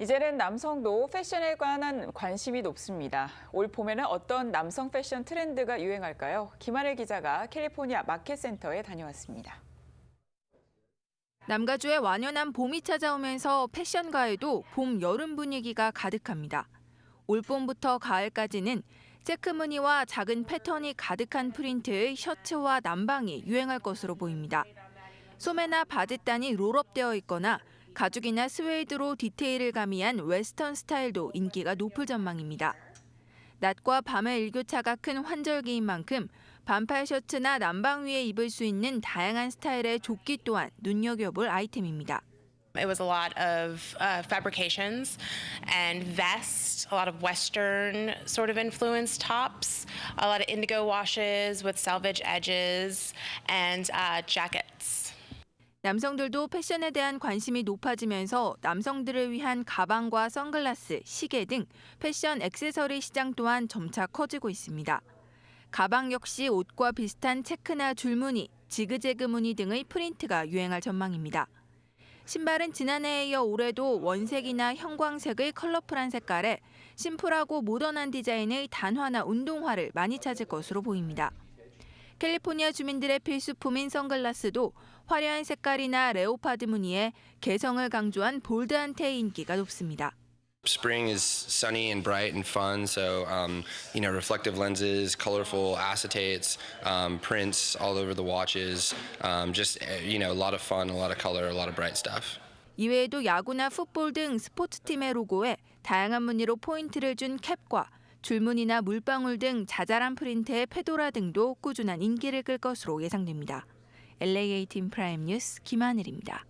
이제는 남성도 패션에 관한 관심이 높습니다. 올 봄에는 어떤 남성 패션 트렌드가 유행할까요? 김하늘 기자가 캘리포니아 마켓센터에 다녀왔습니다. 남가주의 완연한 봄이 찾아오면서 패션가에도 봄, 여름 분위기가 가득합니다. 올 봄부터 가을까지는 체크 무늬와 작은 패턴이 가득한 프린트의 셔츠와 남방이 유행할 것으로 보입니다. 소매나 바지단이 롤업되어 있거나 가죽이나 스웨이드로 디테일을 가미한 웨스턴 스타일도 인기가 높을 전망입니다. 낮과 밤의 일교차가 큰 환절기인 만큼 반팔 셔츠나 남방 위에 입을 수 있는 다양한 스타일의 조끼 또한 눈여겨볼 아이템입니다. It was a lot of uh, fabrications and vests, a lot of Western sort of influenced tops, a lot of indigo washes with selvage edges, and uh, jackets. 남성들도 패션에 대한 관심이 높아지면서 남성들을 위한 가방과 선글라스, 시계 등 패션 액세서리 시장 또한 점차 커지고 있습니다. 가방 역시 옷과 비슷한 체크나 줄무늬, 지그재그 무늬 등의 프린트가 유행할 전망입니다. 신발은 지난해에 이어 올해도 원색이나 형광색의 컬러풀한 색깔에 심플하고 모던한 디자인의 단화나 운동화를 많이 찾을 것으로 보입니다. 캘리포니아 주민들의 필수품인 선글라스도 화려한 색깔이나 레오파드 무늬에 개성을 강조한 볼드한 테의 인기가 높습니다. Spring is sunny and bright and fun, so um, you know reflective lenses, colorful acetates, um, prints all over the watches. Um, just uh, you know a lot of fun, a lot of color, a lot of bright stuff. 이외에도 야구나 풋볼 등 스포츠팀의 로고에 다양한 무늬로 포인트를 준 캡과 줄무늬나 물방울 등 자잘한 프린트의 페도라 등도 꾸준한 인기를 끌 것으로 예상됩니다. LAA 팀 프라임 뉴스 김하늘입니다.